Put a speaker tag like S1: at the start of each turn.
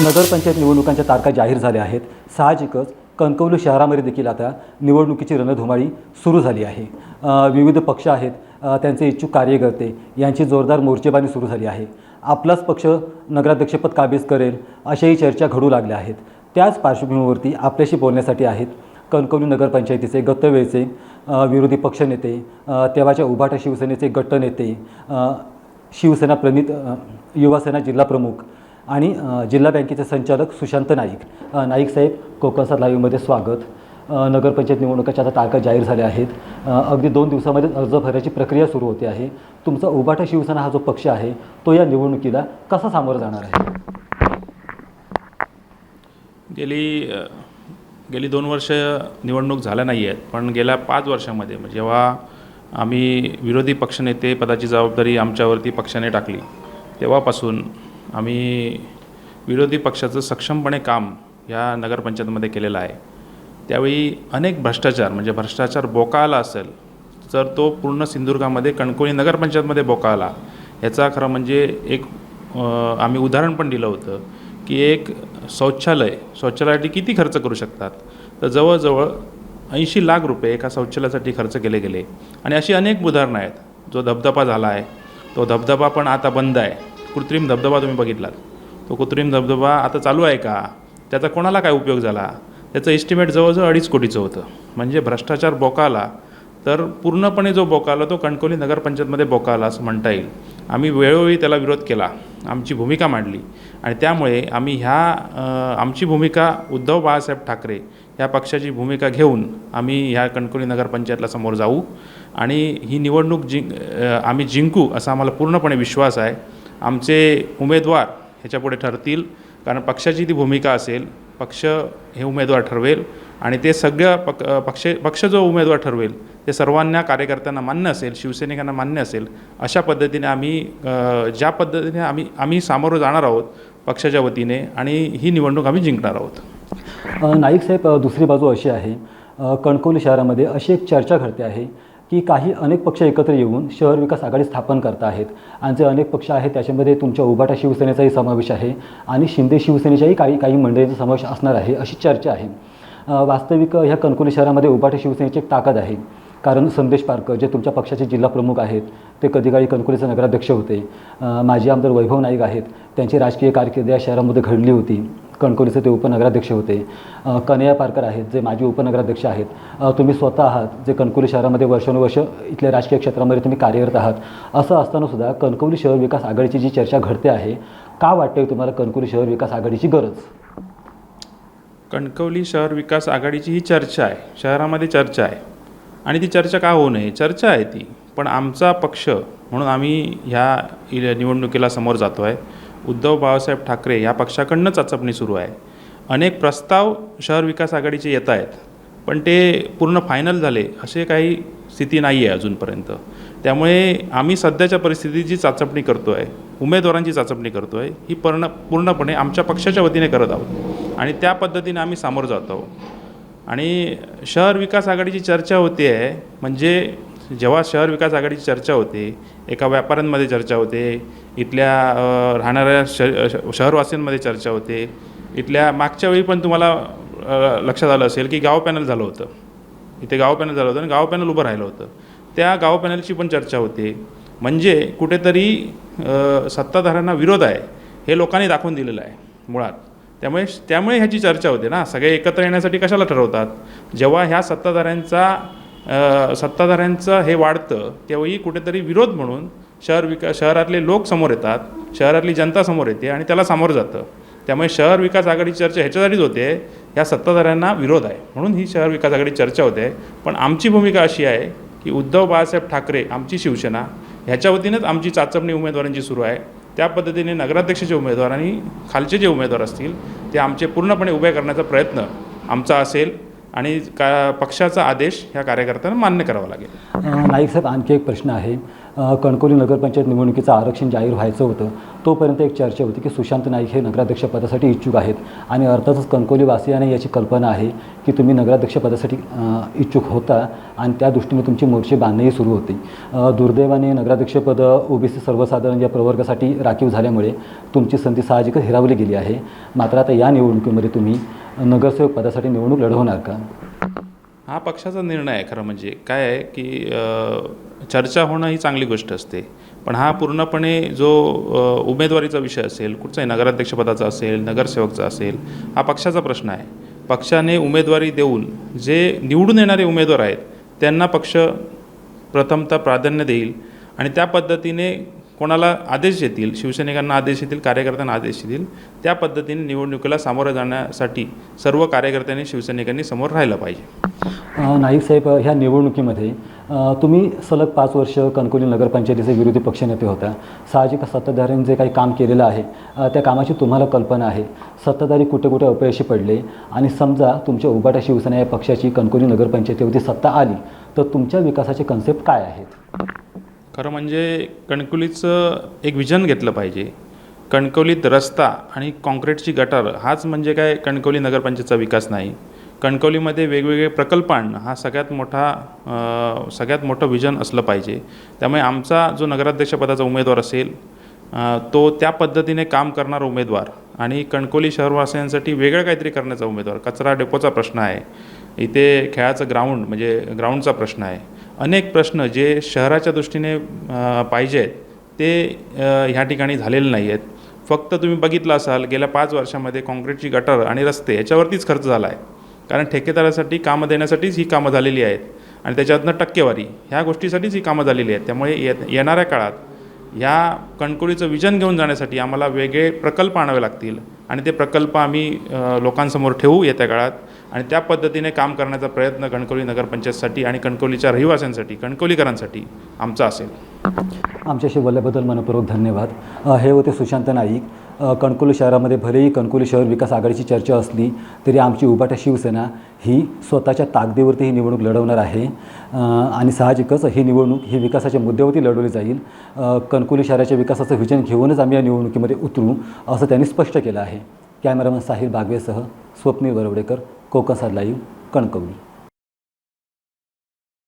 S1: नगरपंचायत निवडणुकांच्या तारखा जाहीर झाल्या आहेत. साहजिकच कणकवली शहरामध्ये देखील आता निवडणुकीची रणधुमाळी सुरू झाली आहे. विविध पक्ष आहेत. त्यांचे इच्छुक कार्यकर्ते यांची जोरदार मोर्चेबाजी सुरू झाली आहे. आपलाच पक्ष नगराध्यक्षपद काबीज करेल अशाही चर्चा घडू लागल्या आहेत. त्याच पार्श्वभूमीवरती आपल्याशी बोलण्यासाठी आहेत कणकवली नगरपंचायतीचे गतवेळचे विरोधी पक्षनेते तेव्हाच्या उभाटा शिवसेनेचे गटनेते नेते शिवसेना प्रणित युवासेना जिल्हाप्रमुख आणि जिल्हा बँकेचे संचालक सुशांत नाईक. नाईक साहेब कोकणसात लाईव्हमध्ये स्वागत. नगरपंचायत निवडणुकाच्या आता तारखा जाहीर झाल्या आहेत. अगदी दोन दिवसामध्ये अर्ज भरण्याची प्रक्रिया सुरू होते आहे. तुमचा उभाटा शिवसेना हा जो पक्ष आहे तो या निवडणुकीला कसा सामोरं जाणार आहे?
S2: गेली गेली दोन वर्ष निवडणूक झाल्या नाही आहेत पण गेल्या पाच वर्षामध्ये म्हणजे जेव्हा आम्ही विरोधी पक्षनेते पदाची जबाबदारी आमच्यावरती पक्षाने टाकली तेव्हापासून आम्ही विरोधी पक्षाचं सक्षमपणे काम या नगरपंचायतमध्ये केलेलं आहे. त्यावेळी अनेक भ्रष्टाचार म्हणजे भ्रष्टाचार बोका आला असेल तर तो पूर्ण सिंधुदुर्गामध्ये कणकोणी नगरपंचायतमध्ये बोका आला खरं म्हणजे एक आम्ही उदाहरण पण दिलं होतं की एक शौचालय शौचालयासाठी किती खर्च करू शकतात? तर जवळजवळ ऐंशी लाख रुपये एका शौचालयासाठी खर्च केले गेले. आणि अशी अनेक उदाहरणं आहेत. जो धबधबा झाला आहे तो धबधबा पण आता बंद आहे. कृत्रिम धबधबा तुम्ही बघितलात. तो कृत्रिम धबधबा आता चालू आहे का? त्याचा कोणाला काय उपयोग झाला? त्याचं एस्टिमेट जवळजवळ अडीच कोटीचं होतं. म्हणजे भ्रष्टाचार बोका आला तर पूर्णपणे जो बोका आला तो कणकोली नगरपंचायतमध्ये बोकाला असं म्हणता येईल. आम्ही वेळोवेळी त्याला विरोध केला. आमची भूमिका मांडली. आणि त्यामुळे आम्ही ह्या आमची भूमिका उद्धव बाळासाहेब ठाकरे ह्या पक्षाची भूमिका घेऊन आम्ही ह्या कणकोली नगरपंचायतला समोर जाऊ. आणि ही निवडणूक जिंक आम्ही जिंकू असा आम्हाला पूर्णपणे विश्वास आहे. आमचे उमेदवार ह्याच्यापुढे ठरतील. कारण पक्षाची ती भूमिका असेल पक्ष हे उमेदवार ठरवेल आणि ते सगळं पक पक्ष पक्ष जो उमेदवार ठरवेल ते सर्वांना कार्यकर्त्यांना मान्य असेल शिवसैनिकांना मान्य असेल अशा पद्धतीने आम्ही ज्या पद्धतीने आम्ही आम्ही सामोरं जाणार आहोत पक्षाच्या वतीने आणि ही निवडणूक आम्ही जिंकणार आहोत.
S1: नाईक साहेब दुसरी बाजू अशी आहे. कणकवली शहरामध्ये अशी एक चर्चा घडते आहे. की काही अनेक पक्ष एकत्र येऊन शहर विकास आघाडी स्थापन करत आहेत. आणि जे अनेक पक्ष आहेत त्याच्यामध्ये तुमच्या उभाटा शिवसेनेचाही समावेश आहे आणि शिंदे शिवसेनेच्याही काही काही मंडळींचा समावेश असणार आहे अशी चर्चा आहे. वास्तविक ह्या कणकवली शहरामध्ये उभाटा शिवसेनेची एक ताकद आहे. कारण संदेश पारकर जे तुमच्या पक्षाचे जिल्हा प्रमुख आहेत ते कधीकाळी कणकुलीचे नगराध्यक्ष होते. माजी आमदार वैभव नाईक आहेत त्यांची राजकीय कारकीर्द या शहरामध्ये घडली होती. कणकवलीचे ते उपनगराध्यक्ष होते. कन्हैया पारकर आहेत जे माजी उपनगराध्यक्ष आहेत. तुम्ही स्वतः आहात जे कणकोली शहरामध्ये वर्षानुवर्ष इथल्या राजकीय क्षेत्रामध्ये तुम्ही कार्यरत आहात. असं असतानासुद्धा कणकवली शहर विकास आघाडीची जी चर्चा घडते आहे का वाटते तुम्हाला कणकवली शहर विकास आघाडीची गरज?
S2: कणकवली शहर विकास आघाडीची ही चर्चा आहे शहरामध्ये चर्चा आहे. आणि ती चर्चा का होऊ नये? चर्चा आहे ती. पण आमचा पक्ष म्हणून आम्ही ह्या इ- निवडणुकीला समोर जातो आहे उद्धव बाळासाहेब ठाकरे या पक्षाकडनं चाचपणी सुरू आहे. अनेक प्रस्ताव शहर विकास आघाडीचे येत आहेत पण ते पूर्ण फायनल झाले असे काही स्थिती नाही आहे अजूनपर्यंत. त्यामुळे आम्ही सध्याच्या परिस्थितीची चाचपणी करतो आहे उमेदवारांची चाचपणी करतो आहे ही पूर्ण पूर्णपणे आमच्या पक्षाच्या वतीने करत आहोत. आणि त्या पद्धतीने आम्ही सामोरं जात आहोत. आणि शहर विकास आघाडीची चर्चा होते आहे म्हणजे जेव्हा शहर विकास आघाडीची चर्चा होते एका व्यापाऱ्यांमध्ये चर्चा होते इथल्या राहणाऱ्या श शहरवासींमध्ये शहरवासियांमध्ये चर्चा होते इथल्या मागच्या वेळी पण तुम्हाला लक्षात आलं असेल की गाव पॅनल झालं होतं. इथे गाव पॅनल झालं होतं आणि गाव पॅनल उभं राहिलं होतं. त्या गाव पॅनलची पण चर्चा होते. म्हणजे कुठेतरी सत्ताधाऱ्यांना विरोध आहे हे लोकांनी दाखवून दिलेलं आहे मुळात. त्यामुळे त्यामुळे ह्याची चर्चा होते ना. सगळे एकत्र येण्यासाठी कशाला ठरवतात? जेव्हा ह्या सत्ताधाऱ्यांचा सत्ताधाऱ्यांचं हे वाढतं तेव्हाही कुठेतरी विरोध म्हणून शहर विका शहरातले लोक समोर येतात शहरातली जनता समोर येते आणि त्याला सामोरं जातं. त्यामुळे शहर विकास आघाडी चर्चा ह्याच्यासाठीच होते ह्या सत्ताधाऱ्यांना विरोध आहे म्हणून ही शहर विकास आघाडी चर्चा होते. पण आमची भूमिका अशी आहे की उद्धव बाळासाहेब ठाकरे आमची शिवसेना ह्याच्या वतीनंच आमची चाचपणी उमेदवारांची सुरू आहे. त्या पद्धतीने नगराध्यक्षाचे उमेदवार आणि खालचे जे उमेदवार असतील ते आमचे पूर्णपणे उभे करण्याचा प्रयत्न आमचा असेल. आणि का पक्षाचा आदेश ह्या कार्यकर्त्यांना मान्य करावा लागेल.
S1: नाईक साहेब आणखी एक प्रश्न आहे. कणकवली नगरपंचायत निवडणुकीचं आरक्षण जाहीर व्हायचं होतं. तोपर्यंत एक चर्चा होती की सुशांत नाईक हे नगराध्यक्षपदासाठी इच्छुक आहेत. आणि अर्थातच कणकवलीवासियांना याची कल्पना आहे की तुम्ही नगराध्यक्षपदासाठी इच्छुक होता आणि त्या दृष्टीने तुमची मोर्चे बांधणीही सुरू होती. दुर्दैवाने नगराध्यक्षपद ओबीसी सर्वसाधारण या प्रवर्गासाठी राखीव झाल्यामुळे तुमची संधी साहजिकच हिरावली गेली आहे. मात्र आता या निवडणुकीमध्ये तुम्ही नगरसेवक पदासाठी निवडणूक लढवणार का?
S2: हा पक्षाचा निर्णय आहे खरं म्हणजे. काय आहे की चर्चा होणं ही चांगली गोष्ट असते. पण हा पूर्णपणे जो उमेदवारीचा विषय असेल कुठचाही नगराध्यक्षपदाचा असेल नगरसेवकचा असेल हा पक्षाचा प्रश्न आहे. पक्षाने उमेदवारी देऊन जे निवडून येणारे उमेदवार आहेत त्यांना पक्ष प्रथमतः प्राधान्य देईल आणि त्या पद्धतीने कोणाला आदेश येतील शिवसैनिकांना आदेश येतील कार्यकर्त्यांना आदेश येतील त्या पद्धतीने निवडणुकीला सामोरं जाण्यासाठी सर्व कार्यकर्त्यांनी शिवसैनिकांनी समोर राहिलं पाहिजे.
S1: नाईक साहेब ह्या निवडणुकीमध्ये तुम्ही सलग पाच वर्ष कणकवली नगरपंचायतीचे विरोधी पक्षनेते होता. साहजिक सत्ताधाऱ्यांनी जे काही काम केलेलं आहे त्या कामाची तुम्हाला कल्पना आहे. सत्ताधारी कुठे कुठे अपयशी पडले आणि समजा तुमच्या उबाटा शिवसेना या पक्षाची कणकवली नगरपंचायतीवरती सत्ता आली तर तुमच्या विकासाचे कन्सेप्ट काय आहेत?
S2: खरं म्हणजे कणकवलीचं एक विजन घेतलं पाहिजे. कणकवलीत रस्ता आणि काँक्रीटची गटार हाच म्हणजे काय कणकवली नगरपंचायतचा विकास नाही. कणकवलीमध्ये वेगवेगळे प्रकल्प आणणं हा सगळ्यात मोठा सगळ्यात मोठं विजन असलं पाहिजे. त्यामुळे आमचा जो नगराध्यक्षपदाचा उमेदवार असेल तो त्या पद्धतीने काम करणारा उमेदवार आणि कणकवली शहरवासियांसाठी वेगळं काहीतरी करण्याचा उमेदवार. कचरा डेपोचा प्रश्न आहे. इथे खेळाचं ग्राउंड म्हणजे ग्राउंडचा प्रश्न आहे. अनेक प्रश्न जे शहराच्या दृष्टीने पाहिजे आहेत ते ह्या ठिकाणी झालेले नाही आहेत. फक्त तुम्ही बघितलं असाल गेल्या पाच वर्षामध्ये काँक्रीटची गटर आणि रस्ते याच्यावरतीच खर्च झाला आहे. कारण ठेकेदारासाठी कामं देण्यासाठीच ही कामं झालेली आहेत आणि त्याच्यातनं टक्केवारी ह्या गोष्टीसाठीच ही कामं झालेली आहेत. त्यामुळे ये येणाऱ्या काळात ह्या कणकोळीचं विजन घेऊन जाण्यासाठी आम्हाला वेगळे प्रकल्प आणावे लागतील. आणि ते प्रकल्प आम्ही लोकांसमोर ठेवू येत्या काळात. आणि त्या पद्धतीने काम करण्याचा प्रयत्न कणकवली नगरपंचायतसाठी आणि कणकवलीच्या रहिवाशांसाठी कणकवलीकरांसाठी आमचा असेल.
S1: आमच्याशी बोलल्याबद्दल मनपूर्वक धन्यवाद. हे होते सुशांत नाईक. कणकोली शहरामध्ये भलेही कणकोली शहर विकास आघाडीची चर्चा असली तरी आमची उभाटा शिवसेना ही स्वतःच्या ताकदीवरती ही निवडणूक लढवणार आहे. आणि साहजिकच ही निवडणूक ही विकासाच्या मुद्द्यावरती लढवली जाईल. कणकोली शहराच्या विकासाचं विजन घेऊनच आम्ही या निवडणुकीमध्ये उतरू असं त्यांनी स्पष्ट केलं आहे. कॅमेरामन साहिल बागवेसह स्वप्नील बरवडेकर कोकण लाईव्ह कणकवली.